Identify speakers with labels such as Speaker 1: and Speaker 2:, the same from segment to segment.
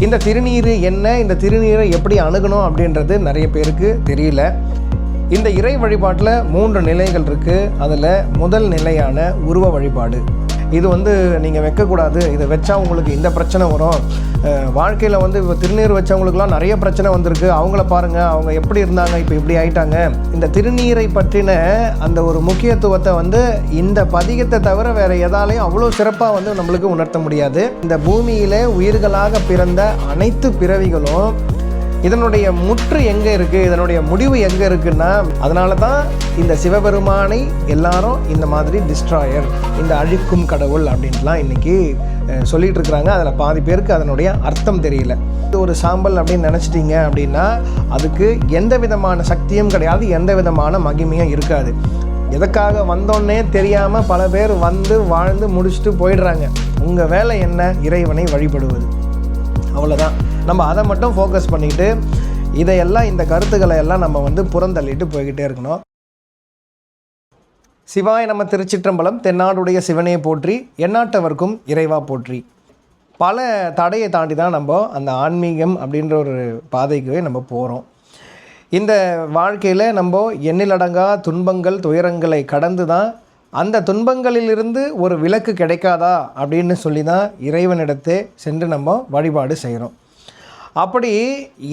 Speaker 1: இந்த திருநீர் என்ன? இந்த திருநீரை எப்படி அணுகணும் அப்படின்றது நிறைய பேருக்கு தெரியல. இந்த இறை வழிபாட்டில் மூன்று நிலைகள் இருக்குது அதில் முதல் நிலையான உருவ வழிபாடு. இது வந்து நீங்கள் வைக்கக்கூடாது. இதை வச்சா உங்களுக்கு இந்த பிரச்சனை வரும். வாழ்க்கையில் வந்து இப்போ திருநீர் வச்சவங்களுக்குலாம் நிறைய பிரச்சனை வந்திருக்கு. அவங்கள பாருங்கள் அவங்க எப்படி இருந்தாங்க இப்போ இப்படி ஆயிட்டாங்க. இந்த திருநீரை பற்றின அந்த ஒரு முக்கியத்துவத்தை வந்து இந்த பதிகத்தை தவிர வேறு எதாலையும் அவ்வளோ சிறப்பாக வந்து நம்மளுக்கு உணர்த்த முடியாது. இந்த பூமியிலே உயிர்களாக பிறந்த அனைத்து பிறவிகளும் இதனுடைய முற்று எங்கே இருக்குது இதனுடைய முடிவு எங்கே இருக்குன்னா அதனால தான் இந்த சிவபெருமானை எல்லாரும் இந்த மாதிரி டிஸ்ட்ராயர் இந்த அழிக்கும் கடவுள் அப்படின்ட்டுலாம் இன்றைக்கி சொல்லிகிட்டு இருக்கிறாங்க. அதில் பாதி பேருக்கு அதனுடைய அர்த்தம் தெரியல. இது ஒரு சாம்பல் அப்படின்னு நினச்சிட்டிங்க அப்படின்னா அதுக்கு எந்த விதமான சக்தியும் கிடையாது எந்த விதமான மகிமையும் இருக்காது. எதுக்காக வந்தோன்னே தெரியாமல் பல பேர் வந்து வாழ்ந்து முடிச்சுட்டு போயிடுறாங்க. உங்கள் வேலை என்ன? இறைவனை வழிபடுவது. அவ்வளோதான் நம்ம அதை மட்டும் ஃபோக்கஸ் பண்ணிக்கிட்டு இதையெல்லாம் இந்த கருத்துக்களை எல்லாம் நம்ம வந்து புறந்தள்ளிட்டு போய்கிட்டே இருக்கணும். சிவாய நம்ம திருச்சிற்றம்பலம் தென்னாடுடைய சிவனையை போற்றி எந்நாட்டவர்க்கும் இறைவா போற்றி. பல தடையை தாண்டி தான் நம்ம அந்த ஆன்மீகம் அப்படின்ற ஒரு பாதைக்கு நம்ம போகிறோம் இந்த வாழ்க்கையில் நம்ம எண்ணிலடங்கா துன்பங்கள் துயரங்களை கடந்து தான் அந்த துன்பங்களிலிருந்து ஒரு விலக்கு கிடைக்காதா அப்படின்னு சொல்லி தான் இறைவனிடத்தே சென்று நம்ம வழிபாடு செய்கிறோம் அப்படி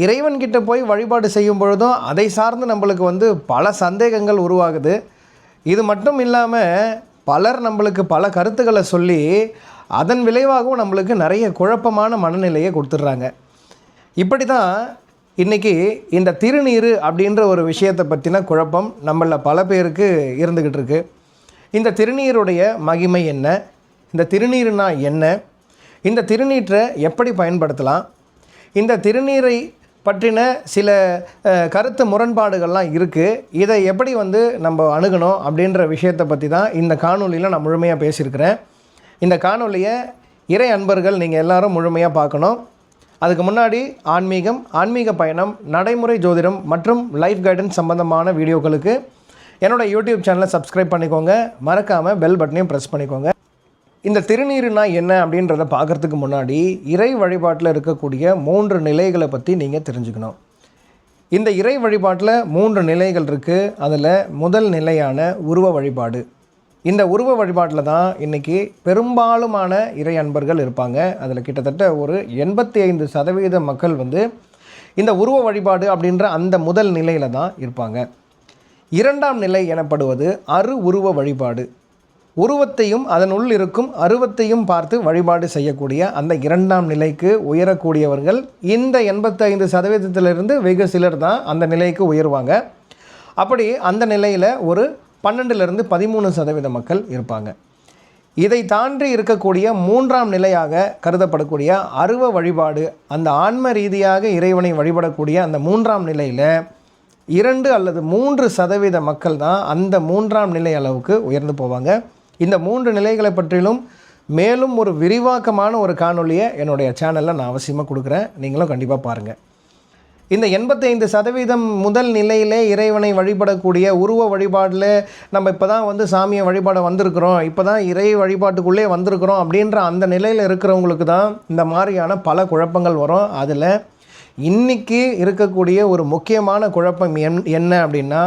Speaker 1: இறைவன்கிட்ட போய் வழிபாடு செய்யும் பொழுதும் அதை சார்ந்து நம்மளுக்கு வந்து பல சந்தேகங்கள் உருவாகுது. இது மட்டும் இல்லாமல் பலர் நம்மளுக்கு பல கருத்துக்களை சொல்லி அதன் விளைவாகவும் நம்மளுக்கு நிறைய குழப்பமான மனநிலையை கொடுத்துட்றாங்க. இப்படி தான் இன்றைக்கி இந்த திருநீர் அப்படின்ற ஒரு விஷயத்தை பற்றின குழப்பம் நம்மளில் பல பேருக்கு இருந்துக்கிட்டு இருக்கு. இந்த திருநீருடைய மகிமை என்ன? இந்த திருநீருனா என்ன? இந்த திருநீற்றை எப்படி பயன்படுத்தலாம்? இந்த திருநீரை பற்றின சில கருத்து முரண்பாடுகள்லாம் இருக்குது இதை எப்படி வந்து நம்ம அணுகணும் அப்படின்ற விஷயத்தை பற்றி தான் இந்த காணொலியில் நான் முழுமையாக பேசியிருக்கிறேன். இந்த காணொலியை இறை அன்பர்கள் நீங்கள் எல்லாரும் முழுமையாக பார்க்கணும். அதுக்கு முன்னாடி ஆன்மீகம் ஆன்மீக பயணம் நடைமுறை ஜோதிடம் மற்றும் லைஃப் கைடன்ஸ் சம்பந்தமான வீடியோக்களுக்கு என்னோடய யூடியூப் சேனலை சப்ஸ்கிரைப் பண்ணிக்கோங்க. மறக்காமல் பெல் பட்டனையும் ப்ரெஸ் பண்ணிக்கோங்க. இந்த திருநீருனா என்ன அப்படின்றத பார்க்கறதுக்கு முன்னாடி இறை வழிபாட்டில் இருக்கக்கூடிய மூன்று நிலைகளை பற்றி நீங்கள் தெரிஞ்சுக்கணும். இந்த இறை வழிபாட்டில் மூன்று நிலைகள் இருக்குது அதில் முதல் நிலையான உருவ வழிபாடு. இந்த உருவ வழிபாட்டில் தான் இன்றைக்கி பெரும்பாலுமான இறை அன்பர்கள் இருப்பாங்க. அதில் கிட்டத்தட்ட ஒரு எண்பத்தி ஐந்து சதவீத மக்கள் வந்து இந்த உருவ வழிபாடு அப்படின்ற அந்த முதல் நிலையில் தான் இருப்பாங்க. இரண்டாம் நிலை எனப்படுவது அரு உருவ வழிபாடு. உருவத்தையும் அதனுள் இருக்கும் அருவத்தையும் பார்த்து வழிபாடு செய்யக்கூடிய அந்த இரண்டாம் நிலைக்கு உயரக்கூடியவர்கள் இந்த எண்பத்தைந்து சதவீதத்திலிருந்து வெகு சிலர் தான் அந்த நிலைக்கு உயர்வாங்க. அப்படி அந்த நிலையில் ஒரு பன்னெண்டுலேருந்து பதிமூணு சதவீத மக்கள் இருப்பாங்க. இதை தாண்டி இருக்கக்கூடிய மூன்றாம் நிலையாக கருதப்படக்கூடிய அருவ வழிபாடு அந்த ஆன்ம ரீதியாக இறைவனை வழிபடக்கூடிய அந்த மூன்றாம் நிலையில் இரண்டு அல்லது மூன்று சதவீத மக்கள் தான் அந்த மூன்றாம் நிலை அளவுக்கு உயர்ந்து போவாங்க. இந்த மூன்று நிலைகளை பற்றிலும் மேலும் ஒரு விரிவாக்கமான ஒரு காணொளியை என்னுடைய சேனலில் நான் அவசியமாக கொடுக்குறேன். நீங்களும் கண்டிப்பாக பாருங்கள் இந்த எண்பத்தைந்து சதவீதம் முதல் நிலையிலே இறைவனை வழிபடக்கூடிய உருவ வழிபாடில் நம்ம இப்போ தான் வந்து சாமியை வழிபாட வந்திருக்கிறோம். இப்போ தான் இறை வழிபாட்டுக்குள்ளே வந்திருக்கிறோம் அப்படின்ற அந்த நிலையில் இருக்கிறவங்களுக்கு தான் இந்த மாதிரியான பல குழப்பங்கள் வரும். அதில் இன்றைக்கி இருக்கக்கூடிய ஒரு முக்கியமான குழப்பம் என் என்ன அப்படின்னா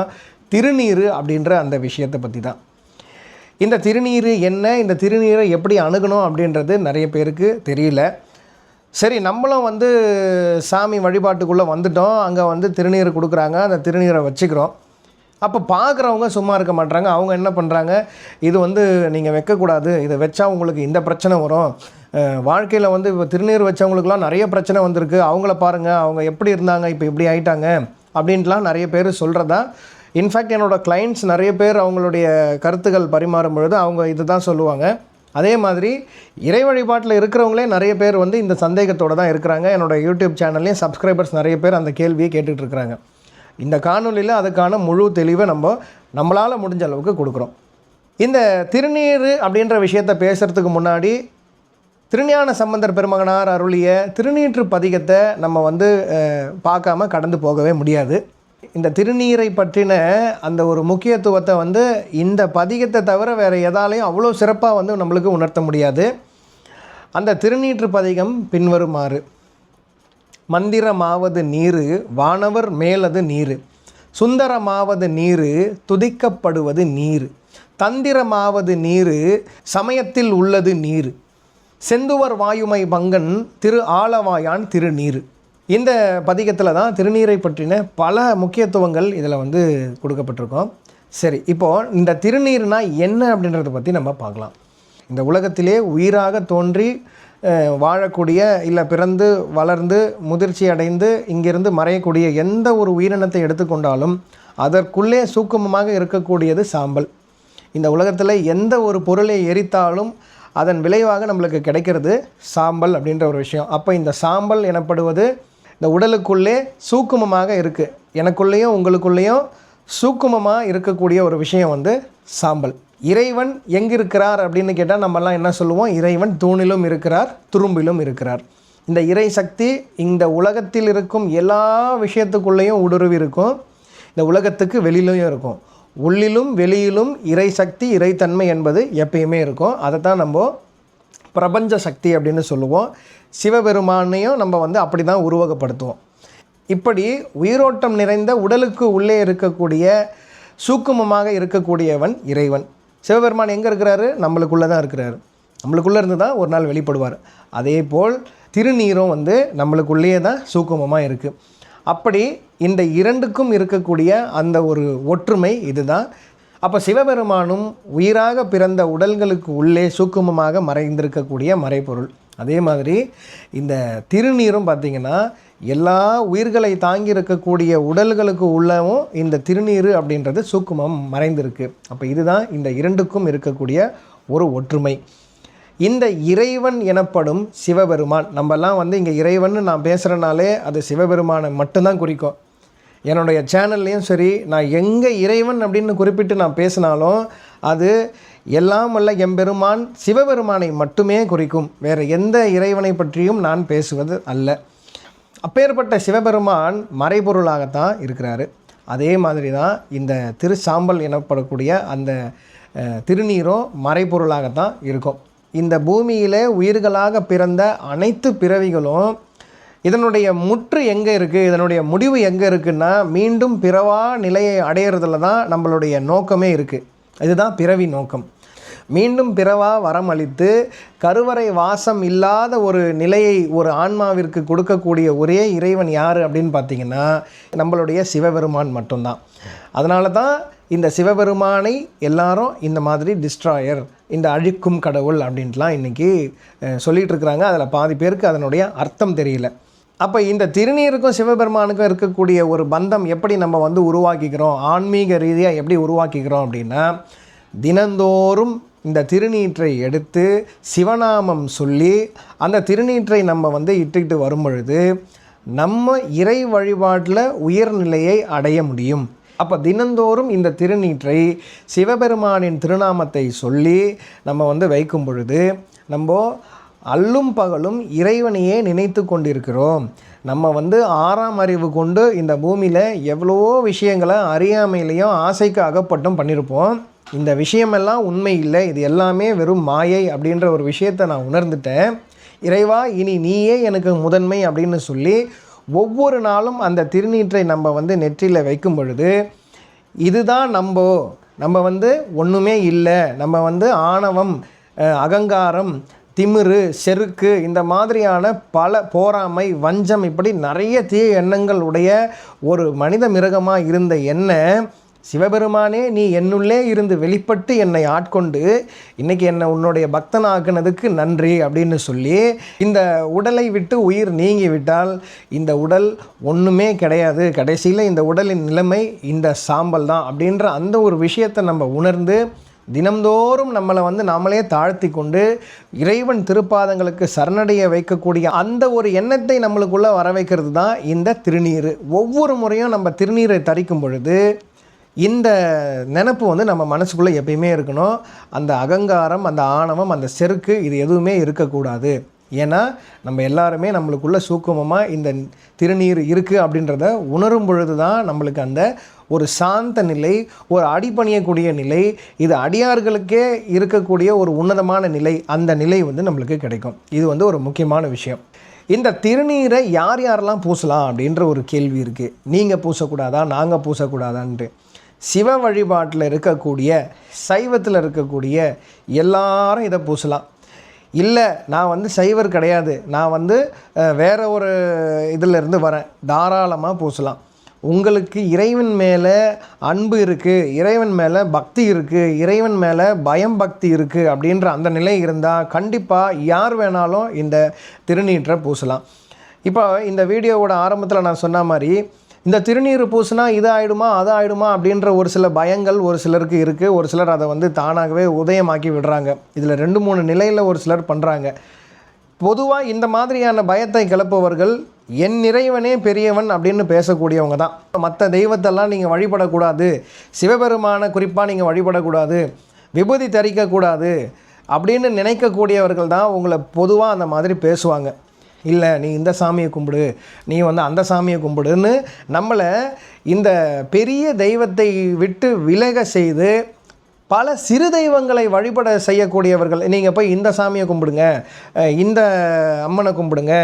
Speaker 1: திருநீர் அப்படின்ற அந்த விஷயத்தை பற்றி தான் இந்த திருநீர் என்ன? இந்த திருநீரை எப்படி அணுகணும் அப்படின்றது நிறைய பேருக்கு தெரியல. சரி நம்மளும் வந்து சாமி வழிபாட்டுக்குள்ளே வந்துட்டோம். அங்கே வந்து திருநீர் கொடுக்குறாங்க. அந்த திருநீரை வச்சுக்கிறோம். அப்போ பார்க்குறவங்க சும்மா இருக்க மாட்றாங்க. அவங்க என்ன பண்ணுறாங்க இது வந்து நீங்கள் வைக்கக்கூடாது. இதை வச்சா உங்களுக்கு இந்த பிரச்சனை வரும். வாழ்க்கையில் வந்து இப்போ திருநீர் வச்சவங்களுக்குலாம் நிறைய பிரச்சனை வந்திருக்கு. அவங்கள பாருங்கள் அவங்க எப்படி இருந்தாங்க? இப்போ இப்படி ஆயிட்டாங்க. அப்படின்ட்டுலாம் நிறைய பேர் சொல்கிறதா இன்ஃபேக்ட் என்னோடய கிளைண்ட்ஸ் நிறைய பேர் அவங்களுடைய கருத்துக்கள் பரிமாறும் பொழுது அவங்க இது தான் சொல்லுவாங்க. அதே மாதிரி இறை வழிபாட்டில் இருக்கிறவங்களே நிறைய பேர் வந்து இந்த சந்தேகத்தோடு தான் இருக்கிறாங்க. என்னோடய யூடியூப் சேனல்லையும் சப்ஸ்கிரைபர்ஸ் நிறைய பேர் அந்த கேள்வியை கேட்டுட்ருக்குறாங்க இந்த காணொலியில் அதுக்கான முழு தெளிவை நம்ம நம்மளால் முடிஞ்ச அளவுக்கு கொடுக்குறோம். இந்த திருநீர் அப்படின்ற விஷயத்தை பேசுகிறதுக்கு முன்னாடி திருஞான சம்பந்தர் பெருமகனார் அருளிய திருநீற்று பதிகத்தை நம்ம வந்து பார்க்காம கடந்து போகவே முடியாது. இந்த திருநீரை பற்றின அந்த ஒரு முக்கியத்துவத்தை வந்து இந்த பதிகத்தை தவிர வேறு எதாலையும் அவ்வளோ சிறப்பாக வந்து நம்மளுக்கு உணர்த்த முடியாது. அந்த திருநீற்று பதிகம் பின்வருமாறு. மந்திரமாவது நீரு வானவர் மேலது நீரு. சுந்தரமாவது நீரு துதிக்கப்படுவது நீர். தந்திரமாவது நீரு சமயத்தில் உள்ளது நீர். செந்துவர் வாயுமை பங்கன் திரு ஆலவாயான் திருநீர் இந்த பதிகத்தில் தான் திருநீரை பற்றின பல முக்கியத்துவங்கள் இதில் வந்து கொடுக்கப்பட்டிருக்கோம். சரி இப்போது இந்த திருநீர்னா என்ன அப்படின்றத பற்றி நம்ம பார்க்கலாம். இந்த உலகத்திலே உயிராக தோன்றி வாழக்கூடிய இல்லை பிறந்து வளர்ந்து முதிர்ச்சி அடைந்து இங்கிருந்து மறையக்கூடிய எந்த ஒரு உயிரினத்தை எடுத்துக்கொண்டாலும் அதற்குள்ளே சூக்குமமாக இருக்கக்கூடியது சாம்பல். இந்த உலகத்தில் எந்த ஒரு பொருளை எரித்தாலும் அதன் விளைவாக நம்மளுக்கு கிடைக்கிறது சாம்பல் அப்படின்ற ஒரு விஷயம். அப்போ இந்த சாம்பல் எனப்படுவது இந்த உடலுக்குள்ளே சூக்குமமாக இருக்குது எனக்குள்ளேயும் உங்களுக்குள்ளேயும் சூக்குமமாக இருக்கக்கூடிய ஒரு விஷயம் வந்து சாம்பல். இறைவன் எங்கே இருக்கிறார் அப்படின்னு கேட்டால் நம்மலாம் என்ன சொல்லுவோம்? இறைவன் தூணிலும் இருக்கிறார் துரும்பிலும் இருக்கிறார். இந்த இறை சக்தி இந்த உலகத்தில் இருக்கும் எல்லா விஷயத்துக்குள்ளேயும் ஊடுருவி இருக்கும். இந்த உலகத்துக்கு வெளியிலையும் இருக்கும். உள்ளிலும் வெளியிலும் இறை சக்தி இறைத்தன்மை என்பது எப்பயுமே இருக்கும். அதை தான் நம்ம பிரபஞ்ச சக்தி அப்படின்னு சொல்லுவோம். சிவபெருமானையும் நம்ம வந்து அப்படி தான் உருவகப்படுத்துவோம். இப்படி உயிரோட்டம் நிறைந்த உடலுக்கு உள்ளே இருக்கக்கூடிய சூக்குமமாக இருக்கக்கூடியவன் இறைவன். சிவபெருமான் எங்கே இருக்கிறாரு? நம்மளுக்குள்ளே தான் இருக்கிறாரு. நம்மளுக்குள்ளே இருந்து தான் ஒரு நாள் வெளிப்படுவார். அதே போல் திருநீரும் வந்து நம்மளுக்குள்ளேயே தான் சூக்குமமாக இருக்குது அப்படி இந்த இரண்டுக்கும் இருக்கக்கூடிய அந்த ஒரு ஒற்றுமை இதுதான். அப்போ சிவபெருமானும் உயிராக பிறந்த உடல்களுக்கு உள்ளே சூக்குமமாக மறைந்திருக்கக்கூடிய மறைபொருள். அதே மாதிரி இந்த திருநீரும் பார்த்திங்கன்னா எல்லா உயிர்களை தாங்கி இருக்கக்கூடிய உடல்களுக்கு உள்ளவும் இந்த திருநீர் அப்படின்றது சூக்குமம் மறைந்திருக்கு. அப்போ இதுதான் இந்த இரண்டுக்கும் இருக்கக்கூடிய ஒரு ஒற்றுமை. இந்த இறைவன் எனப்படும் சிவபெருமான் நம்மலாம் வந்து இங்கே இறைவன் நான் பேசுகிறனாலே அது சிவபெருமானை மட்டும்தான் குறிக்கும். என்னுடைய சேனல்லையும் சரி நான் எங்கே இறைவன் அப்படின்னு குறிப்பிட்டு நான் பேசினாலும் அது எல்லாம் வல்ல எம்பெருமான் சிவபெருமானை மட்டுமே குறிக்கும். வேறு எந்த இறைவனை பற்றியும் நான் பேசுவது அல்ல. அப்பேற்பட்ட சிவபெருமான் மறைபொருளாகத்தான் இருக்கிறாரு. அதே மாதிரி தான் இந்த திருச்சாம்பல் எனப்படக்கூடிய அந்த திருநீரும் மறைபொருளாகத்தான் இருக்கும். இந்த பூமியிலே உயிர்களாக பிறந்த அனைத்து பிறவிகளும் இதனுடைய முற்று எங்கே இருக்குது இதனுடைய முடிவு எங்கே இருக்குன்னா மீண்டும் பிறவா நிலையை அடையிறதுல தான் நம்மளுடைய நோக்கமே இருக்குது இதுதான் பிறவி நோக்கம். மீண்டும் பிறவா வரம் அளித்து கருவறை வாசம் இல்லாத ஒரு நிலையை ஒரு ஆன்மாவிற்கு கொடுக்கக்கூடிய ஒரே இறைவன் யார் அப்படின்னு பார்த்தீங்கன்னா நம்மளுடைய சிவபெருமான் மட்டும்தான். அதனால தான் இந்த சிவபெருமானை எல்லாரும் இந்த மாதிரி டிஸ்ட்ராயர் இந்த அழிக்கும் கடவுள் அப்படின்ட்டுலாம் இன்றைக்கி சொல்லிகிட்டு இருக்கிறாங்க. அதில் பாதி பேருக்கு அதனுடைய அர்த்தம் தெரியல. அப்போ இந்த திருநீருக்கும் சிவபெருமானுக்கும் இருக்கக்கூடிய ஒரு பந்தம் எப்படி நம்ம வந்து உருவாக்கிக்கிறோம்? ஆன்மீக ரீதியாக எப்படி உருவாக்கிக்கிறோம் அப்படின்னா தினந்தோறும் இந்த திருநீற்றை எடுத்து சிவநாமம் சொல்லி அந்த திருநீற்றை நம்ம வந்து இட்டுக்கிட்டு வரும் பொழுது நம்ம இறை வழிபாட்டில் உயர்நிலையை அடைய முடியும். அப்போ தினந்தோறும் இந்த திருநீற்றை சிவபெருமானின் திருநாமத்தை சொல்லி நம்ம வந்து வைக்கும் பொழுது நம்ம அல்லும் பகலும் இறைவனையே நினைத்து கொண்டிருக்கிறோம். நம்ம வந்து ஆறாம் அறிவு கொண்டு இந்த பூமியில் எவ்வளவோ விஷயங்களை அறியாமையிலையும் ஆசைக்கு அகப்பட்டும் பண்ணியிருப்போம் இந்த விஷயமெல்லாம் உண்மை இல்லை. இது எல்லாமே வெறும் மாயை அப்படின்ற ஒரு விஷயத்தை நான் உணர்ந்துட்டேன். இறைவா இனி நீயே எனக்கு முதன்மை அப்படின்னு சொல்லி ஒவ்வொரு நாளும் அந்த திருநீற்றை நம்ம வந்து நெற்றியில் வைக்கும் பொழுது இதுதான் நம்ம நம்ம வந்து ஒன்றுமே இல்லை. நம்ம வந்து ஆணவம் அகங்காரம் திமிரு செருக்கு இந்த மாதிரியான பல போராமை வஞ்சம் இப்படி நிறைய தீய எண்ணங்கள் உடைய ஒரு மனித மிருகமாக இருந்த எண்ணெய் சிவபெருமானே நீ என்னுள்ளே இருந்து வெளிப்பட்டு என்னை ஆட்கொண்டு இன்றைக்கி என்னை உன்னுடைய பக்தனாக்குனதுக்கு நன்றி அப்படின்னு சொல்லி இந்த உடலை விட்டு உயிர் நீங்கி விட்டால் இந்த உடல் ஒன்றுமே கிடையாது. கடைசியில் இந்த உடலின் நிலைமை இந்த சாம்பல் தான் அப்படின்ற அந்த ஒரு விஷயத்தை நம்ம உணர்ந்து தினம்தோறும் நம்மளை வந்து நாமளே தாழ்த்தி கொண்டு இறைவன் திருப்பாதங்களுக்கு சரணடைய வைக்கக்கூடிய அந்த ஒரு எண்ணத்தை நம்மளுக்குள்ளே வர வைக்கிறது தான் இந்த திருநீர். ஒவ்வொரு முறையும் நம்ம திருநீரை தரிக்கும் பொழுது இந்த நினப்பு வந்து நம்ம மனசுக்குள்ளே எப்பயுமே இருக்கணும். அந்த அகங்காரம் அந்த ஆணவம் அந்த செருக்கு இது எதுவுமே இருக்கக்கூடாது. ஏன்னா நம்ம எல்லாருமே நம்மளுக்குள்ள சூக்குமமாக இந்த திருநீர் இருக்குது அப்படின்றத உணரும் பொழுது தான் நம்மளுக்கு அந்த ஒரு சாந்த நிலை ஒரு அடிபணியக்கூடிய நிலை இது அடியார்களுக்கே இருக்கக்கூடிய ஒரு உன்னதமான நிலை அந்த நிலை வந்து நம்மளுக்கு கிடைக்கும். இது வந்து ஒரு முக்கியமான விஷயம். இந்த திருநீரை யார் யாரெல்லாம் பூசலாம் அப்படின்ற ஒரு கேள்வி இருக்குது நீங்கள் பூசக்கூடாதா நாங்கள் பூசக்கூடாதான்ட்டு. சிவ வழிபாட்டில் இருக்கக்கூடிய சைவத்தில் இருக்கக்கூடிய எல்லாரும் இதை பூசலாம். இல்லை நான் வந்து சைவர் கிடையாது. நான் வந்து வேறு ஒரு இதிலிருந்து வரேன். தாராளமாக பூசலாம். உங்களுக்கு இறைவன் மேலே அன்பு இருக்குது இறைவன் மேலே பக்தி இருக்குது இறைவன் மேலே பயம் பக்தி இருக்குது அப்படின்ற அந்த நிலை இருந்தால் கண்டிப்பாக யார் வேணாலும் இந்த திருநீற்றை பூசலாம். இப்போ இந்த வீடியோவோட ஆரம்பத்தில் நான் சொன்ன மாதிரி இந்த திருநீர் பூசினா இது ஆகிடுமா அது ஆயிடுமா அப்படின்ற ஒரு சில பயங்கள் ஒரு சிலருக்கு இருக்குது ஒரு சிலர் அதை வந்து தானாகவே உதயமாக்கி விடுறாங்க. இதில் ரெண்டு மூணு நிலையில் ஒரு சிலர் பண்ணுறாங்க பொதுவாக இந்த மாதிரியான பயத்தை கிளப்புவர்கள் என் இறைவனே பெரியவன் அப்படின்னு பேசக்கூடியவங்க தான். மற்ற தெய்வத்தெல்லாம் நீங்கள் வழிபடக்கூடாது. சிவபெருமானை குறிப்பாக நீங்கள் வழிபடக்கூடாது. விபூதி தரிக்கக்கூடாது அப்படின்னு நினைக்கக்கூடியவர்கள் தான் உங்களை பொதுவாக அந்த மாதிரி பேசுவாங்க. இல்லை நீ இந்த சாமியை கும்பிடு நீ வந்து அந்த சாமியை கும்பிடுன்னு நம்மளை இந்த பெரிய தெய்வத்தை விட்டு விலக செய்து பல சிறு தெய்வங்களை வழிபட செய்யக்கூடியவர்கள். நீங்கள் போய் இந்த சாமியை கும்பிடுங்க இந்த அம்மனை கும்பிடுங்க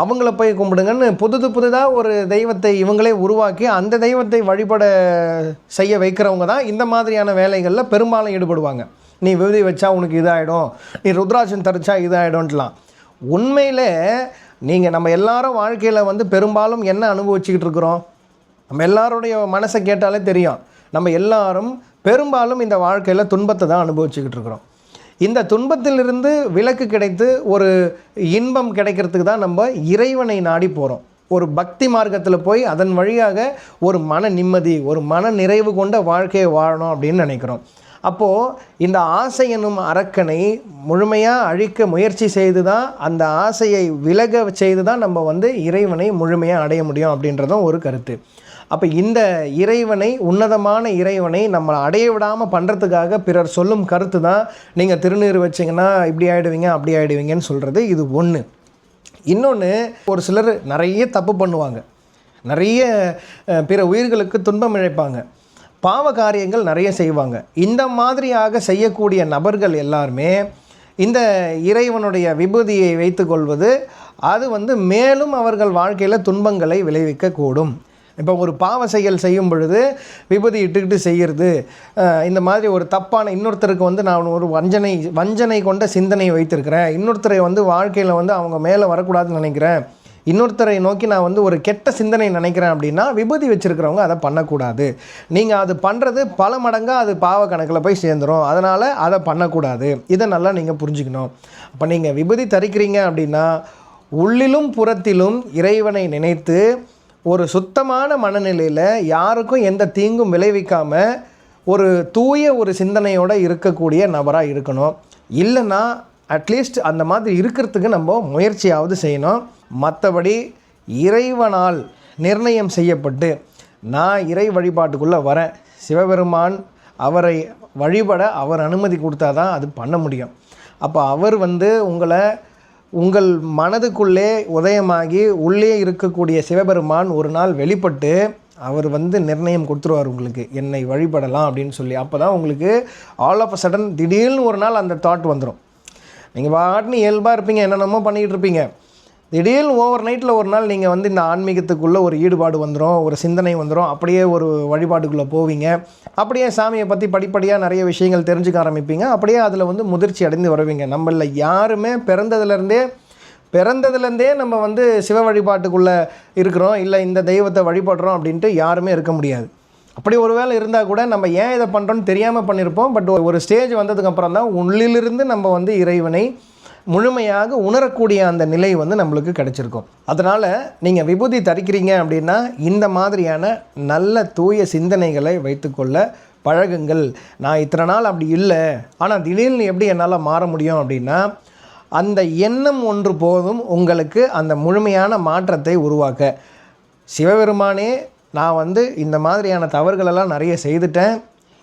Speaker 1: அவங்கள போய் கும்பிடுங்கன்னு புதுது புதுதாக ஒரு தெய்வத்தை இவங்களே உருவாக்கி அந்த தெய்வத்தை வழிபட செய்ய வைக்கிறவங்க தான் இந்த மாதிரியான வேலைகளில் பெரும்பாலும் ஈடுபடுவாங்க. நீ விபதி வச்சா உனக்கு இதாகிடும் நீ ருத்ராட்சன் தரிச்சா இதாகிடும்ட்டலாம் உண்மையில் நீங்கள் நம்ம எல்லாரும் வாழ்க்கையில் வந்து பெரும்பாலும் என்ன அனுபவிச்சுக்கிட்டு இருக்கிறோம்? நம்ம எல்லாருடைய மனசை கேட்டாலே தெரியும். நம்ம எல்லாரும் பெரும்பாலும் இந்த வாழ்க்கையில் துன்பத்தை தான் அனுபவிச்சுக்கிட்டு இருக்கிறோம். இந்த துன்பத்திலிருந்து விலக்கு கிடைத்து ஒரு இன்பம் கிடைக்கிறதுக்கு தான் நம்ம இறைவனை நாடி போகிறோம் ஒரு பக்தி மார்க்கத்தில் போய் அதன் வழியாக ஒரு மன நிம்மதி ஒரு மன நிறைவு கொண்ட வாழ்க்கையை வாழணும் அப்படின்னு நினைக்கிறோம். அப்போது இந்த ஆசை என்னும் அரக்கனை முழுமையாக அழிக்க முயற்சி செய்து தான் அந்த ஆசையை விலக செய்து தான் நம்ம வந்து இறைவனை முழுமையாக அடைய முடியும் அப்படின்றதும் ஒரு கருத்து. அப்போ இந்த இறைவனை உன்னதமான இறைவனை நம்ம அடைய விடாமல் பண்ணுறதுக்காக பிறர் சொல்லும் கருத்து தான் நீங்கள் திருநீர் வச்சிங்கன்னா இப்படி ஆகிடுவீங்க அப்படி ஆகிடுவீங்கன்னு சொல்கிறது இது ஒன்று இன்னொன்று ஒரு சிலர் நிறைய தப்பு பண்ணுவாங்க. நிறைய பிற உயிர்களுக்கு துன்பம் இழைப்பாங்க. பாவ காரியங்கள் நிறைய செய்வாங்க. இந்த மாதிரியாக செய்யக்கூடிய நபர்கள் எல்லாருமே இந்த இறைவனுடைய விபூதியை வைத்துக்கொள்வது அது வந்து மேலும் அவர்கள் வாழ்க்கையில் துன்பங்களை விளைவிக்கக்கூடும். இப்போ ஒரு பாவ செயல் செய்யும் பொழுது விபூதி இட்டுக்கிட்டு செய்கிறது இந்த மாதிரி ஒரு தப்பான இன்னொருத்தருக்கு வந்து நான் ஒரு வஞ்சனை வஞ்சனை கொண்ட சிந்தனை வைத்திருக்கிறேன். இன்னொருத்தரை வந்து வாழ்க்கையில் வந்து அவங்க மேலே வரக்கூடாதுன்னு நினைக்கிறேன். இன்னொருத்தரை நோக்கி நான் வந்து ஒரு கெட்ட சிந்தனை நினைக்கிறேன் அப்படின்னா விபூதி வச்சுருக்கிறவங்க அதை பண்ணக்கூடாது. நீங்கள் அது பண்ணுறது பல மடங்காக அது பாவ கணக்கில் போய் சேர்ந்துடும் அதனால் அதை பண்ணக்கூடாது. இதை நல்லா நீங்கள் புரிஞ்சுக்கணும். அப்போ நீங்கள் விபூதி தரிக்கிறீங்க அப்படின்னா உள்ளிலும் புறத்திலும் இறைவனை நினைத்து ஒரு சுத்தமான மனநிலையில் யாருக்கும் எந்த தீங்கும் விளைவிக்காமல் ஒரு தூய ஒரு சிந்தனையோடு இருக்கக்கூடிய நபராக இருக்கணும். இல்லைன்னா அட்லீஸ்ட் அந்த மாதிரி இருக்கிறதுக்கு நம்ம முயற்சியாவது செய்யணும். மற்றபடி இறைவனால் நிர்ணயம் செய்யப்பட்டு நான் இறை வழிபாட்டுக்குள்ளே வரேன். சிவபெருமான் அவரை வழிபட அவர் அனுமதி கொடுத்தா தான் அது பண்ண முடியும். அப்போ அவர் வந்து உங்களை உங்கள் மனதுக்குள்ளே உதயமாகி உள்ளே இருக்கக்கூடிய சிவபெருமான் ஒரு நாள் வெளிப்பட்டு அவர் வந்து நிர்ணயம் கொடுத்துருவார் உங்களுக்கு. என்னை வழிபடலாம் அப்படின்னு சொல்லி. அப்போ தான் உங்களுக்கு ஆல் ஆஃப் அ சடன் திடீர்னு ஒரு நாள் அந்த தாட் வந்துடும் நீங்கள் பாட்டுன்னு இயல்பாக இருப்பீங்க. என்னென்னமோ பண்ணிகிட்டு இருப்பீங்க. திடீர்னு ஓவர் நைட்டில் ஒரு நாள் நீங்கள் வந்து இந்த ஆன்மீகத்துக்குள்ளே ஒரு ஈடுபாடு வந்துடும் ஒரு சிந்தனை வந்துடும் அப்படியே ஒரு வழிபாட்டுக்குள்ளே போவீங்க. அப்படியே சாமியை பற்றி படிப்படியாக நிறைய விஷயங்கள் தெரிஞ்சுக்க ஆரம்பிப்பீங்க. அப்படியே அதில் வந்து முதிர்ச்சி அடைந்து வருவீங்க. நம்மள யாருமே பிறந்ததுலேருந்தே பிறந்ததுலேருந்தே நம்ம வந்து சிவ வழிபாட்டுக்குள்ளே இருக்கிறோம். இல்லை இந்த தெய்வத்தை வழிபடுறோம் அப்படின்ட்டு யாருமே இருக்க முடியாது. அப்படி ஒரு வேளை இருந்தால் கூட நம்ம ஏன் இதை பண்ணுறோன்னு தெரியாமல் பண்ணியிருப்போம் பட் ஒரு ஸ்டேஜ் வந்ததுக்கப்புறம் தான் உள்ளிலிருந்து நம்ம வந்து இறைவனை முழுமையாக உணரக்கூடிய அந்த நிலை வந்து நம்மளுக்கு கிடைச்சிருக்கும். அதனால் நீங்கள் விபூதி தரிக்கிறீங்க அப்படின்னா இந்த மாதிரியான நல்ல தூய சிந்தனைகளை வைத்துக்கொள்ள பழகுங்கள். நான் இத்தனை நாள் அப்படி இல்லை. ஆனால் திடீர்னு எப்படி என்னால் மாற முடியும் அப்படின்னா அந்த எண்ணம் ஒன்று போதும் உங்களுக்கு அந்த முழுமையான மாற்றத்தை உருவாக்க. சிவபெருமானே நான் வந்து இந்த மாதிரியான தவறுகளெல்லாம் நிறைய செய்துட்டேன்.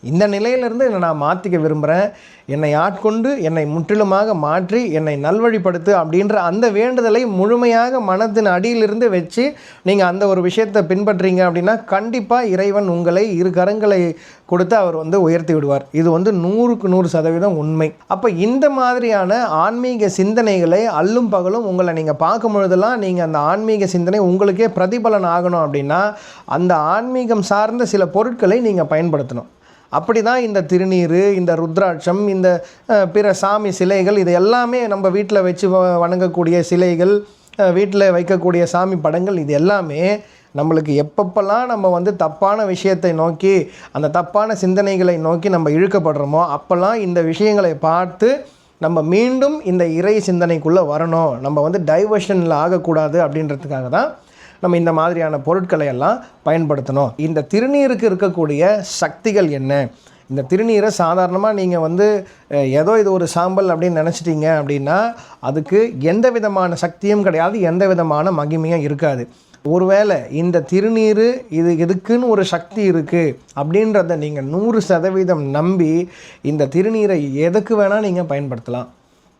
Speaker 1: இந்த நிலையிலிருந்து என்னை நான் மாற்றிக்க விரும்புகிறேன் என்னை ஆட்கொண்டு என்னை முற்றிலுமாக மாற்றி என்னை நல்வழிப்படுத்து அப்படின்ற அந்த வேண்டுதலை முழுமையாக மனத்தின் அடியிலிருந்து வச்சு நீங்கள் அந்த ஒரு விஷயத்தை பின்பற்றீங்க அப்படின்னா கண்டிப்பாக இறைவன் உங்களை இரு கரங்களை கொடுத்து அவர் வந்து உயர்த்தி விடுவார். இது வந்து நூறுக்கு நூறு சதவீதம் உண்மை. அப்போ இந்த மாதிரியான ஆன்மீக சிந்தனைகளை அல்லும் பகலும் உங்களை நீங்கள் பார்க்கும் பொழுதெல்லாம் நீங்கள் அந்த ஆன்மீக சிந்தனை உங்களுக்கே பிரதிபலன் ஆகணும் அப்படின்னா அந்த ஆன்மீகம் சார்ந்த சில பொருட்களை நீங்கள் பயன்படுத்தணும். அப்படி தான் இந்த திருநீர் இந்த ருத்ராட்சம் இந்த பிற சாமி சிலைகள் இது எல்லாமே நம்ம வீட்டில் வச்சு வ- வணங்கக்கூடிய சிலைகள் வீட்டில் வைக்கக்கூடிய சாமி படங்கள் இது எல்லாமே நம்மளுக்கு எப்பப்பெல்லாம் நம்ம வந்து தப்பான விஷயத்தை நோக்கி அந்த தப்பான சிந்தனைகளை நோக்கி நம்ம இழுக்கப்படுறோமோ அப்போல்லாம் இந்த விஷயங்களை பார்த்து நம்ம மீண்டும் இந்த இறை சிந்தனைக்குள்ளே வரணும். நம்ம வந்து டைவர்ஷனில் ஆகக்கூடாது அப்படின்றதுக்காக தான் நம்ம இந்த மாதிரியான பொருட்களை எல்லாம் பயன்படுத்தணும். இந்த திருநீருக்கு இருக்கக்கூடிய சக்திகள் என்ன? இந்த திருநீரை சாதாரணமாக நீங்கள் வந்து ஏதோ இது ஒரு சாம்பல் அப்படின்னு நினச்சிட்டீங்க அப்படின்னா அதுக்கு எந்த விதமான சக்தியும் கிடையாது எந்த விதமான மகிமையும் இருக்காது. ஒருவேளை இந்த திருநீர் இது இதுக்குன்னு ஒரு சக்தி இருக்குது அப்படின்றத நீங்கள் நூறு சதவீதம் நம்பி இந்த திருநீரை எதுக்கு வேணால் நீங்கள் பயன்படுத்தலாம்.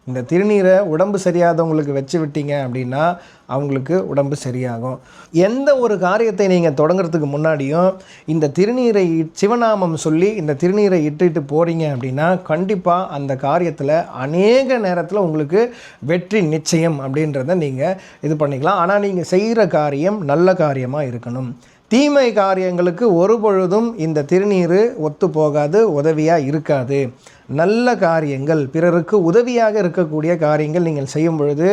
Speaker 1: இந்த திருநீரை உடம்பு சரியாதவங்களுக்கு வச்சு விட்டீங்க அப்படின்னா அவங்களுக்கு உடம்பு சரியாகும். எந்த ஒரு காரியத்தை நீங்கள் தொடங்குறதுக்கு முன்னாடியும் இந்த திருநீரை இட்- சிவநாமம் சொல்லி இந்த திருநீரை இட்டுட்டு போகிறீங்க அப்படின்னா கண்டிப்பாக அந்த காரியத்தில் அநேக நேரத்தில் உங்களுக்கு வெற்றி நிச்சயம் அப்படின்றத நீங்கள் இது பண்ணிக்கலாம். ஆனால் நீங்கள் செய்கிற காரியம் நல்ல காரியமாக இருக்கணும். தீமை காரியங்களுக்கு ஒரு பொழுதும் இந்த திருநீர் ஒத்து போகாது உதவியாக இருக்காது. நல்ல காரியங்கள் பிறருக்கு உதவியாக இருக்கக்கூடிய காரியங்கள் நீங்கள் செய்யும் பொழுது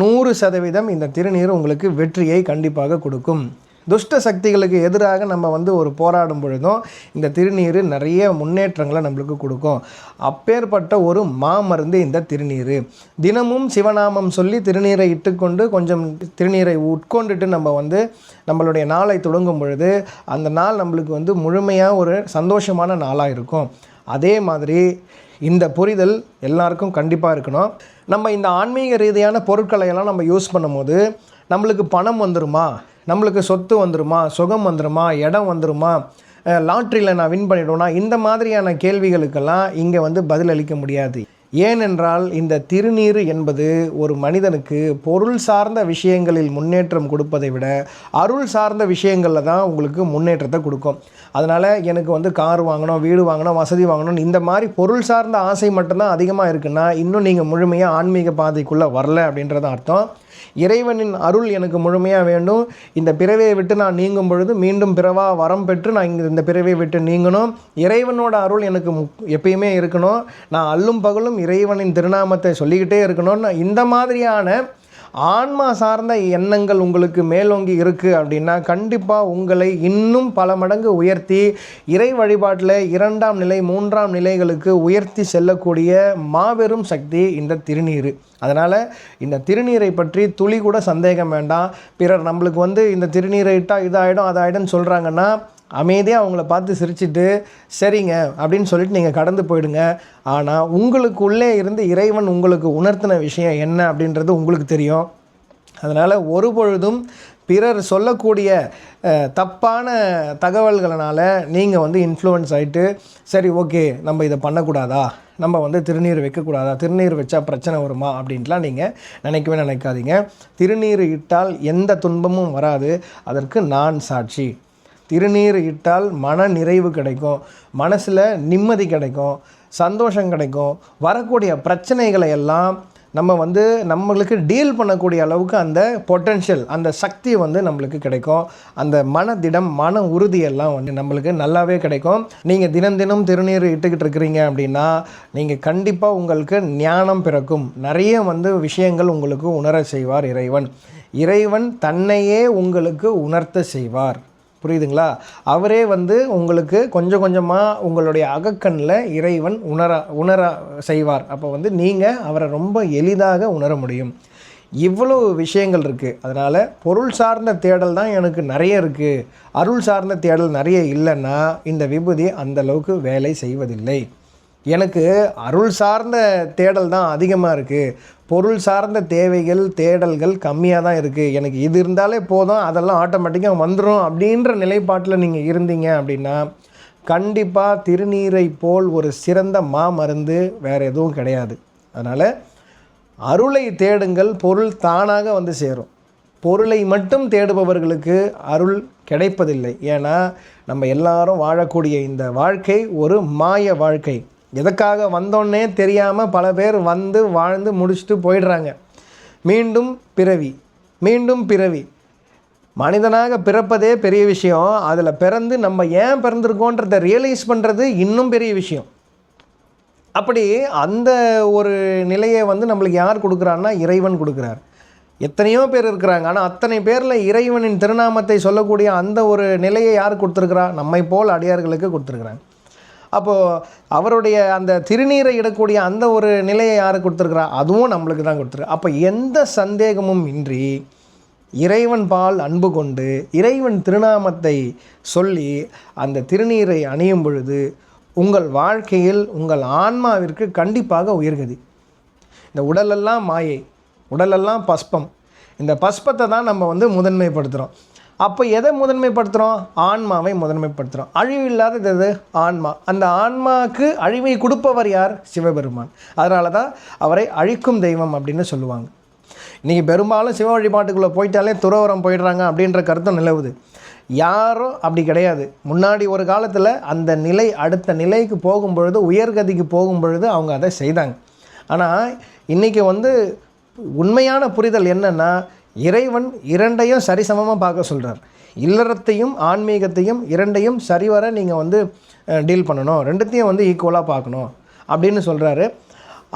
Speaker 1: நூறு சதவீதம் இந்த திருநீர் உங்களுக்கு வெற்றியை கண்டிப்பாக கொடுக்கும். துஷ்ட சக்திகளுக்கு எதிராக நம்ம வந்து ஒரு போராடும் பொழுதும் இந்த திருநீர் நிறைய முன்னேற்றங்களை நம்மளுக்கு கொடுக்கும். அப்பேற்பட்ட ஒரு மாமருந்து இந்த திருநீர். தினமும் சிவநாமம் சொல்லி திருநீரை இட்டுக்கொண்டு கொஞ்சம் திருநீரை உட்கொண்டுட்டு நம்ம வந்து நம்மளுடைய நாளை தொடங்கும் பொழுது அந்த நாள் நம்மளுக்கு வந்து முழுமையாக ஒரு சந்தோஷமான நாளாக இருக்கும். அதே மாதிரி இந்த புரிதல் எல்லாருக்கும் கண்டிப்பாக இருக்கணும். நம்ம இந்த ஆன்மீக ரீதியான பொருட்களை எல்லாம் நம்ம யூஸ் பண்ணும்போது நம்மளுக்கு பணம் வந்துருமா? நம்மளுக்கு சொத்து வந்துருமா? சுகம் வந்துருமா? இடம் வந்துருமா? லாட்ரியில் நான் வின் பண்ணிடுவேனா? இந்த மாதிரியான கேள்விகளுக்கெல்லாம் இங்கே வந்து பதிலளிக்க முடியாது. ஏனென்றால் இந்த திருநீர் என்பது ஒரு மனிதனுக்கு பொருள் சார்ந்த விஷயங்களில் முன்னேற்றம் கொடுப்பதை விட அருள் சார்ந்த விஷயங்களில் தான் உங்களுக்கு முன்னேற்றத்தை கொடுக்கும். அதனால் எனக்கு வந்து கார் வாங்கணும் வீடு வாங்கணும் வசதி வாங்கணும் இந்த மாதிரி பொருள் சார்ந்த ஆசை மட்டும்தான் அதிகமாக இருக்குன்னா இன்னும் நீங்கள் முழுமையாக ஆன்மீக பாதைக்குள்ளே வரல அப்படின்றது அர்த்தம். இறைவனின் அருள் எனக்கு முழுமையாக வேண்டும். இந்த பிறவியை விட்டு நான் நீங்கும் பொழுது மீண்டும் பிறவா வரம் பெற்று நான் இங்கே இந்த பிறவியை விட்டு நீங்கணும். இறைவனோட அருள் எனக்கு முக்- எப்பயுமே இருக்கணும். நான் அல்லும் பகலும் இறைவனின் திருநாமத்தை சொல்லிக்கிட்டே இருக்கணும்னு இந்த மாதிரியான ஆன்மா சார்ந்த எண்ணங்கள் உங்களுக்கு மேலோங்கி இருக்குது அப்படின்னா கண்டிப்பாக உங்களை இன்னும் பல மடங்கு உயர்த்தி இறை வழிபாட்டில் இரண்டாம் நிலை மூன்றாம் நிலைகளுக்கு உயர்த்தி செல்லக்கூடிய மாபெரும் சக்தி இந்த திருநீர். அதனால் இந்த திருநீரை பற்றி துளி கூட சந்தேகம் வேண்டாம். பிறர் நம்மளுக்கு வந்து இந்த திருநீரை இட்டால் இதாகிடும் அதாயிடும்னு சொல்கிறாங்கன்னா அமைதியாக அவங்கள பார்த்து சிரிச்சிட்டு சரிங்க அப்படின்னு சொல்லிட்டு நீங்கள் கடந்து போயிடுங்க. ஆனால் உங்களுக்குள்ளே இருந்து இறைவன் உங்களுக்கு உணர்த்தின விஷயம் என்ன அப்படின்றது உங்களுக்கு தெரியும். அதனால் ஒரு பொழுதும் பிறர் சொல்லக்கூடிய தப்பான தகவல்களினால் நீங்கள் வந்து இன்ஃப்ளூயன்ஸ் ஆகிட்டு சரி ஓகே நம்ம இதை பண்ணக்கூடாதா? நம்ம வந்து திருநீர் வைக்கக்கூடாதா? திருநீர் வச்சா பிரச்சனை வருமா? அப்படின்ட்டுலாம் நீங்கள் நினைக்கவே நினைக்காதீங்க. திருநீர் இட்டால் எந்த துன்பமும் வராது. அதற்கு நான் சாட்சி. திருநீர் இட்டால் மன நிறைவு கிடைக்கும். மனசில் நிம்மதி கிடைக்கும். சந்தோஷம் கிடைக்கும். வரக்கூடிய பிரச்சனைகளை எல்லாம் நம்ம வந்து நம்மளுக்கு டீல் பண்ணக்கூடிய அளவுக்கு அந்த பொட்டென்ஷியல் அந்த சக்தி வந்து நம்மளுக்கு கிடைக்கும். அந்த மனதிடம் மன உறுதியெல்லாம் வந்து நம்மளுக்கு நல்லாவே கிடைக்கும். நீங்கள் தினம் தினம் திருநீர் இட்டுக்கிட்டு இருக்கிறீங்க அப்படின்னா நீங்கள் கண்டிப்பாக உங்களுக்கு ஞானம் பிறக்கும். நிறைய வந்து விஷயங்கள் உங்களுக்கு உணர செய்வார் இறைவன். இறைவன் தன்னையே உங்களுக்கு உணர்த்த செய்வார். புரியுதுங்களா? அவரே வந்து உங்களுக்கு கொஞ்சம் கொஞ்சமாக உங்களுடைய அகக்கண்ணில் இறைவன் உணர உணர செய்வார். அப்போ வந்து நீங்கள் அவரை ரொம்ப எளிதாக உணர முடியும். இவ்வளோ விஷயங்கள் இருக்குது அதனால் பொருள் சார்ந்த தேடல் தான் எனக்கு நிறைய இருக்குது அருள் சார்ந்த தேடல் நிறைய இல்லைன்னா இந்த விபூதி அந்த அளவுக்கு வேலை செய்வதில்லை. எனக்கு அருள் சார்ந்த தேடல் தான் அதிகமாக இருக்குது பொருள் சார்ந்த தேவைகள் தேடல்கள் கம்மியாக தான் இருக்குது எனக்கு இது இருந்தாலே போதும் அதெல்லாம் ஆட்டோமேட்டிக்காக வந்துடும் அப்படின்ற நிலைப்பாட்டில் நீங்கள் இருந்தீங்க அப்படின்னா கண்டிப்பாக திருநீரை போல் ஒரு சிறந்த மா மருந்து வேறு எதுவும் கிடையாது. அதனால் அருளை தேடுங்கள் பொருள் தானாக வந்து சேரும். பொருளை மட்டும் தேடுபவர்களுக்கு அருள் கிடைப்பதில்லை. ஏன்னா நம்ம எல்லாரும் வாழக்கூடிய இந்த வாழ்க்கை ஒரு மாய வாழ்க்கை. எதுக்காக வந்தோன்னே தெரியாமல் பல பேர் வந்து வாழ்ந்து முடிச்சுட்டு போயிடுறாங்க. மீண்டும் பிறவி மீண்டும் பிறவி. மனிதனாக பிறப்பதே பெரிய விஷயம். அதில் பிறந்து நம்ம ஏன் பிறந்திருக்கோன்றதை ரியலைஸ் பண்ணுறது இன்னும் பெரிய விஷயம். அப்படி அந்த ஒரு நிலையை வந்து நம்மளுக்கு யார் கொடுக்குறான்னா இறைவன் கொடுக்குறார். எத்தனையோ பேர் இருக்கிறாங்க. ஆனால் அத்தனை பேரில் இறைவனின் திருநாமத்தை சொல்லக்கூடிய அந்த ஒரு நிலையை யார் கொடுத்துருக்குறா? நம்மை போல் அடியார்களுக்கு கொடுத்துருக்குறாங்க. அப்போது அவருடைய அந்த திருநீரை இடக்கூடிய அந்த ஒரு நிலையை யார் கொடுத்துருக்குறா? அதுவும் நம்மளுக்கு தான் கொடுத்துருக்கு. அப்போ எந்த சந்தேகமும் இன்றி இறைவன் பால் அன்பு கொண்டு இறைவன் திருநாமத்தை சொல்லி அந்த திருநீரை அணியும் பொழுது உங்கள் வாழ்க்கையில் உங்கள் ஆன்மாவிற்கு கண்டிப்பாக உயர்கதி. இந்த உடலெல்லாம் மாயை உடலெல்லாம் பஸ்பம். இந்த பஸ்பத்தை தான் நம்ம வந்து முதன்மைப்படுத்துகிறோம் அப்போ எதை முதன்மைப்படுத்துகிறோம் ஆன்மாவை முதன்மைப்படுத்துகிறோம் அழிவு இல்லாதது எது? ஆன்மா. அந்த ஆன்மாவுக்கு அழிவை கொடுப்பவர் யார்? சிவபெருமான். அதனால தான் அவரை அழிக்கும் தெய்வம் அப்படின்னு சொல்லுவாங்க. இன்றைக்கி பெரும்பாலும் சிவ வழிபாட்டுக்குள்ளே போயிட்டாலே துறவரம் போயிடுறாங்க அப்படின்ற கருத்தும் நிலவுது. யாரும் அப்படி கிடையாது. முன்னாடி ஒரு காலத்தில் அந்த நிலை அடுத்த நிலைக்கு போகும் பொழுது உயர்கதிக்கு போகும் பொழுது அவங்க அதை செய்தாங்க. ஆனால் இன்றைக்கி வந்து உண்மையான புரிதல் என்னென்னா இறைவன் இரண்டையும் சரிசமமாக பார்க்க சொல்கிறார் இல்லறத்தையும் ஆன்மீகத்தையும் இரண்டையும் சரிவர நீங்கள் வந்து டீல் பண்ணணும். ரெண்டுத்தையும் வந்து ஈக்குவலாக பார்க்கணும் அப்படின்னு சொல்கிறாரு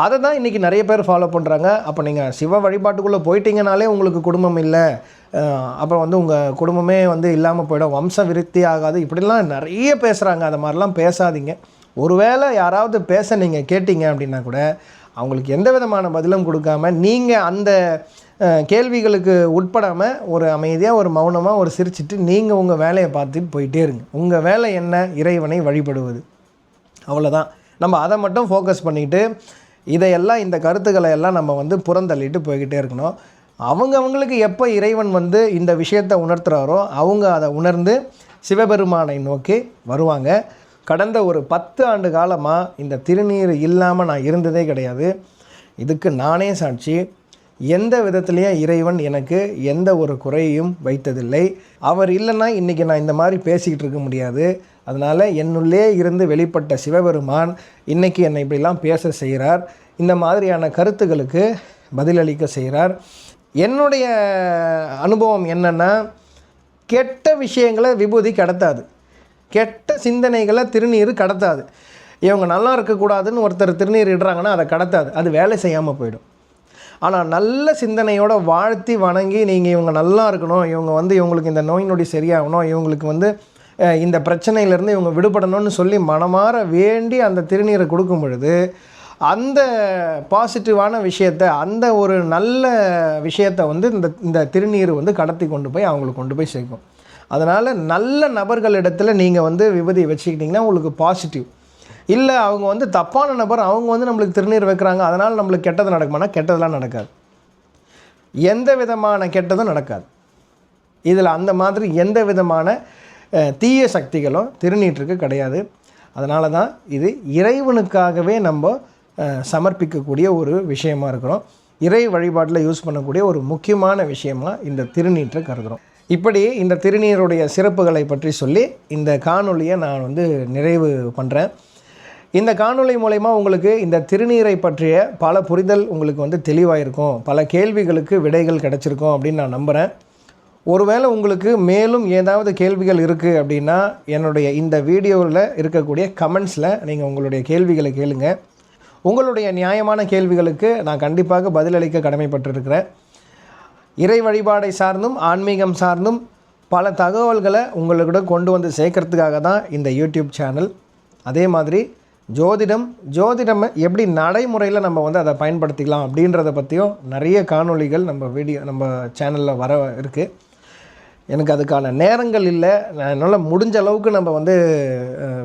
Speaker 1: அதை தான் இன்றைக்கி நிறைய பேர் ஃபாலோ பண்ணுறாங்க அப்போ நீங்கள் சிவ வழிபாட்டுக்குள்ளே போயிட்டீங்கனாலே உங்களுக்கு குடும்பம் இல்லை. அப்புறம் வந்து உங்கள் குடும்பமே வந்து இல்லாமல் போயிடும். வம்ச விருத்தி ஆகாது. இப்படிலாம் நிறைய பேசுகிறாங்க அது மாதிரிலாம் பேசாதீங்க. ஒருவேளை யாராவது பேச நீங்கள் கேட்டீங்க அப்படின்னா கூட அவங்களுக்கு எந்த விதமான பதிலும் கொடுக்காம நீங்கள் அந்த கேள்விகளுக்கு உட்படாமல் ஒரு அமைதியாக ஒரு மௌனமாக ஒரு சிரிச்சிட்டு நீங்கள் உங்கள் வேலையை பார்த்துட்டு போயிட்டே இருங்க. உங்கள் வேலை என்ன? இறைவனை வழிபடுவது. அவ்வளோதான் நம்ம அதை மட்டும் ஃபோக்கஸ் பண்ணிக்கிட்டு இதையெல்லாம் இந்த கருத்துக்களை எல்லாம் நம்ம வந்து புறந்தள்ளிட்டு போய்கிட்டே இருக்கணும். அவங்கவுங்களுக்கு எப்போ இறைவன் வந்து இந்த விஷயத்தை உணர்த்துறாரோ அவங்க அதை உணர்ந்து சிவபெருமானை நோக்கி வருவாங்க. கடந்த ஒரு பத்து ஆண்டு காலமாக இந்த திருநீர் இல்லாமல் நான் இருந்ததே கிடையாது. இதுக்கு நானே சாட்சி. எந்த விதத்துலேயும் இறைவன் எனக்கு எந்த ஒரு குறையையும் வைத்ததில்லை. அவர் இல்லைன்னா இன்றைக்கி நான் இந்த மாதிரி பேசிக்கிட்டு இருக்க முடியாது. அதனால் என்னுள்ளே இருந்து வெளிப்பட்ட சிவபெருமான் இன்றைக்கி என்னை இப்படிலாம் பேச செய்கிறார். இந்த மாதிரியான கருத்துக்களுக்கு பதிலளிக்க செய்கிறார். என்னுடைய அனுபவம் என்னென்னா கெட்ட விஷயங்களை விபூதி கடத்தாது. கெட்ட சிந்தனைகளை திருநீர் கடத்தாது. இவங்க நல்லா இருக்கக்கூடாதுன்னு ஒருத்தர் திருநீர் இடுறாங்கன்னா அதை கடத்தாது. அது வேலை செய்யாமல் போயிடும். ஆனால் நல்ல சிந்தனையோட வாழ்த்தி வணங்கி நீங்கள் இவங்க நல்லா இருக்கணும் இவங்க வந்து இவங்களுக்கு இந்த நோய் நொடி சரியாகணும் இவங்களுக்கு வந்து இந்த பிரச்சனையிலேருந்து இவங்க விடுபடணும்னு சொல்லி மனமாற வேண்டி அந்த திருநீரை கொடுக்கும் பொழுது அந்த பாசிட்டிவான விஷயத்தை அந்த ஒரு நல்ல விஷயத்தை வந்து இந்த இந்த திருநீர் வந்து கடத்தி கொண்டு போய் அவங்களுக்கு கொண்டு போய் சேர்க்கும். அதனால் நல்ல நபர்களிடத்தில் நீங்கள் வந்து விபதி வச்சுக்கிட்டிங்கன்னா உங்களுக்கு பாசிட்டிவ். இல்லை அவங்க வந்து தப்பான நபர் அவங்க வந்து நம்மளுக்கு திருநீர் வைக்கிறாங்க அதனால் நம்மளுக்கு கெட்டது நடக்குமானா கெட்டதெல்லாம் நடக்காது. எந்த விதமான கெட்டதும் நடக்காது. இதில் அந்த மாதிரி எந்த விதமான தீய சக்திகளும் திருநீற்றுக்கு கிடையாது. அதனால தான் இது இறைவனுக்காகவே நம்ம சமர்ப்பிக்கக்கூடிய ஒரு விஷயமா இருக்கிறோம். இறை வழிபாட்டில் யூஸ் பண்ணக்கூடிய ஒரு முக்கியமான விஷயமா இந்த திருநீற்றை கருதுகிறோம் இப்படி இந்த திருநீருடைய சிறப்புகளை பற்றி சொல்லி இந்த காணொளியை நான் வந்து நிறைவு பண்ணுறேன் இந்த காணொளி மூலயமா உங்களுக்கு இந்த திருநீரை பற்றிய பல புரிதல் உங்களுக்கு வந்து தெளிவாக இருக்கும் பல கேள்விகளுக்கு விடைகள் கிடைச்சிருக்கும் அப்படின்னு நான் நம்புகிறேன் ஒருவேளை உங்களுக்கு மேலும் ஏதாவது கேள்விகள் இருக்குது அப்படின்னா என்னுடைய இந்த வீடியோவில் இருக்கக்கூடிய கமெண்ட்ஸில் நீங்கள் உங்களுடைய கேள்விகளை கேளுங்க. உங்களுடைய நியாயமான கேள்விகளுக்கு நான் கண்டிப்பாக பதிலளிக்க கடமைப்பட்டிருக்கிறேன். இறை வழிபாடை சார்ந்தும் ஆன்மீகம் சார்ந்தும் பல தகவல்களை உங்களுக்கிட்ட கொண்டு வந்து சேர்க்கறதுக்காக தான் இந்த யூடியூப் சேனல். அதே மாதிரி ஜோதிடம் ஜோதிடம் எப்படி நடைமுறையில் நம்ம வந்து அதை பயன்படுத்திக்கலாம் அப்படின்றத பற்றியும் நிறைய காணொளிகள் நம்ம வீடியோ நம்ம சேனலில் வர இருக்குது எனக்கு அதுக்கான நேரங்கள் இல்லை. நான் என்னால் முடிஞ்ச அளவுக்கு நம்ம வந்து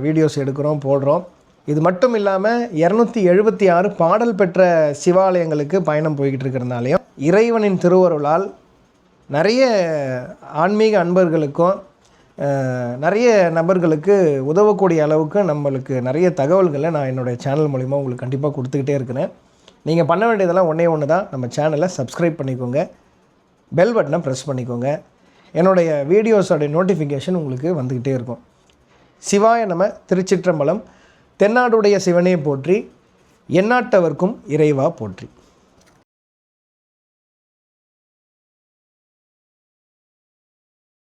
Speaker 1: வீடியோஸ் எடுக்கிறோம் போடுறோம். இது மட்டும் இல்லாமல் இரநூத்தி எழுபத்தி ஆறு பாடல் பெற்ற சிவாலயங்களுக்கு பயணம் போய்கிட்டு இருக்கிறதுனாலையும் இறைவனின் திருவருளால் நிறைய ஆன்மீக அன்பர்களுக்கும் நிறைய நபர்களுக்கு உதவக்கூடிய அளவுக்கு நம்மளுக்கு நிறைய தகவல்களை நான் என்னுடைய சேனல் மூலிமா உங்களுக்கு கண்டிப்பாக கொடுத்துக்கிட்டே இருக்கிறேன். நீங்கள் பண்ண வேண்டியதெல்லாம் ஒன்றே ஒன்று தான். நம்ம சேனலை சப்ஸ்கிரைப் பண்ணிக்கோங்க. பெல் பட்டனை ப்ரெஸ் பண்ணிக்கோங்க. என்னுடைய வீடியோஸோடைய நோட்டிஃபிகேஷன் உங்களுக்கு வந்துக்கிட்டே இருக்கும். சிவாய நம்ம திருச்சிற்றம்பலம் தென்னாடுடைய சிவனே போற்றி எந்நாட்டவர்க்கும் இறைவா போற்றி.